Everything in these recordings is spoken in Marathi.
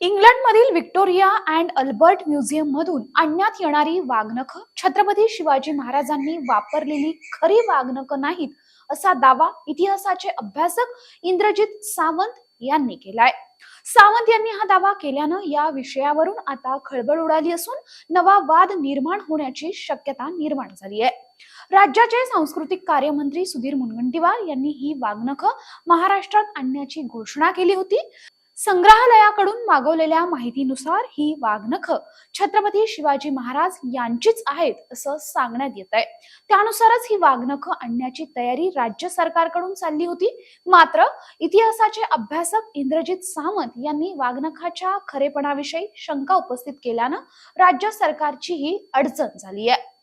इंग्लंडमधील व्हिक्टोरिया अँड अल्बर्ट म्युझियम मधून आणण्यात येणारी वाघनख छत्रपती शिवाजी महाराजांनी वापरलेली खरी वाघनख नाहीत असा दावा इतिहासाचे अभ्यासक इंद्रजित सावंत यांनी केलाय. सावंत यांनी हा दावा केल्यानं या विषयावरून आता खळबळ उडाली असून नवा वाद निर्माण होण्याची शक्यता निर्माण झाली आहे. राज्याचे सांस्कृतिक कार्यमंत्री सुधीर मुनगंटीवार यांनी ही वाघनख महाराष्ट्रात आणण्याची घोषणा केली होती. संग्रहालयाकडून मागवलेल्या माहितीनुसार ही वाघनख छत्रपती शिवाजी महाराज यांचीच आहेत असं सांगण्यात येत आहे. त्यानुसारच ही वाघनखं आणण्याची तयारी राज्य सरकारकडून चालली होती. मात्र इतिहासाचे अभ्यासक इंद्रजित सावंत यांनी वाघनखाच्या खरेपणाविषयी शंका उपस्थित केल्यानं राज्य सरकारची ही अडचण झाली आहे.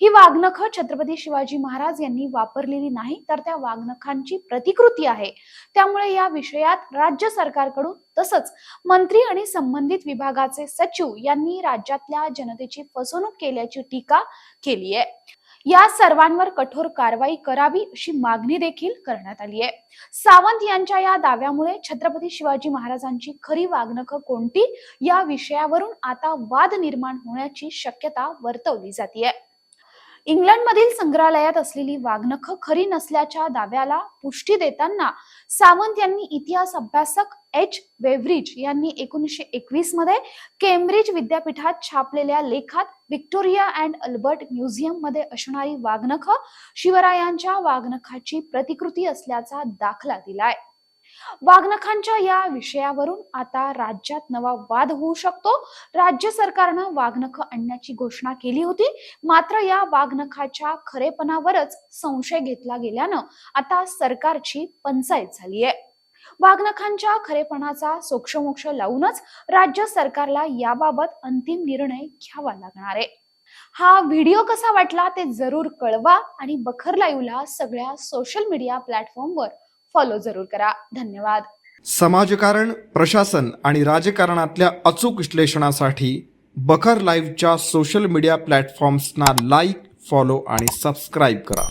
ही वाघनख छत्रपती शिवाजी महाराज यांनी वापरलेली नाही तर त्या वाघनखांची प्रतिकृती आहे. त्यामुळे या विषयात राज्य सरकारकडून तसंच मंत्री आणि संबंधित विभागाचे सचिव यांनी राज्यातल्या जनतेची फसवणूक केल्याची टीका केली आहे. या सर्वांवर कठोर कारवाई करावी अशी मागणी देखील करण्यात आली आहे. सावंत यांच्या या दाव्यामुळे छत्रपती शिवाजी महाराजांची खरी वागणक कोणती? या विषयावरून आता वाद निर्माण होण्याची शक्यता वर्तवली जाते इंग्लंडमधील संग्रहालयात असलेली वाघनखं खरी नसल्याच्या दाव्याला पुष्टी देताना सावंत यांनी इतिहास अभ्यासक एच. वेव्हरिज यांनी एकोणीसशे एकवीसमध्ये केम्ब्रिज विद्यापीठात छापलेल्या लेखात व्हिक्टोरिया अँड अल्बर्ट म्युझियममध्ये असणारी वाघनखं शिवरायांच्या वाघनखाची प्रतिकृती असल्याचा दाखला दिलाय. वाघनखांच्या या विषयावरून आता राज्यात नवा वाद होऊ शकतो. राज्य सरकारनं वाघनखं आणण्याची घोषणा केली होती. मात्र या वाघनखाच्या खरेपणावरच संशय घेतला गेल्यानं आता सरकारची पंचायत झाली आहे. वाघनखांच्या खरेपणाचा सोक्षमोक्ष लावूनच राज्य सरकारला याबाबत अंतिम निर्णय घ्यावा लागणार आहे. हा व्हिडिओ कसा वाटला ते जरूर कळवा आणि बखर लाईव्हला सगळ्या सोशल मीडिया प्लॅटफॉर्मवर फॉलो जरूर करा. धन्यवाद. समाजकारण प्रशासन आणि राजकारणातल्या अचूक विश्लेषणासाठी बखर लाईव्हच्या सोशल मीडिया प्लॅटफॉर्म्सना लाईक फॉलो आणि सबस्क्राईब करा.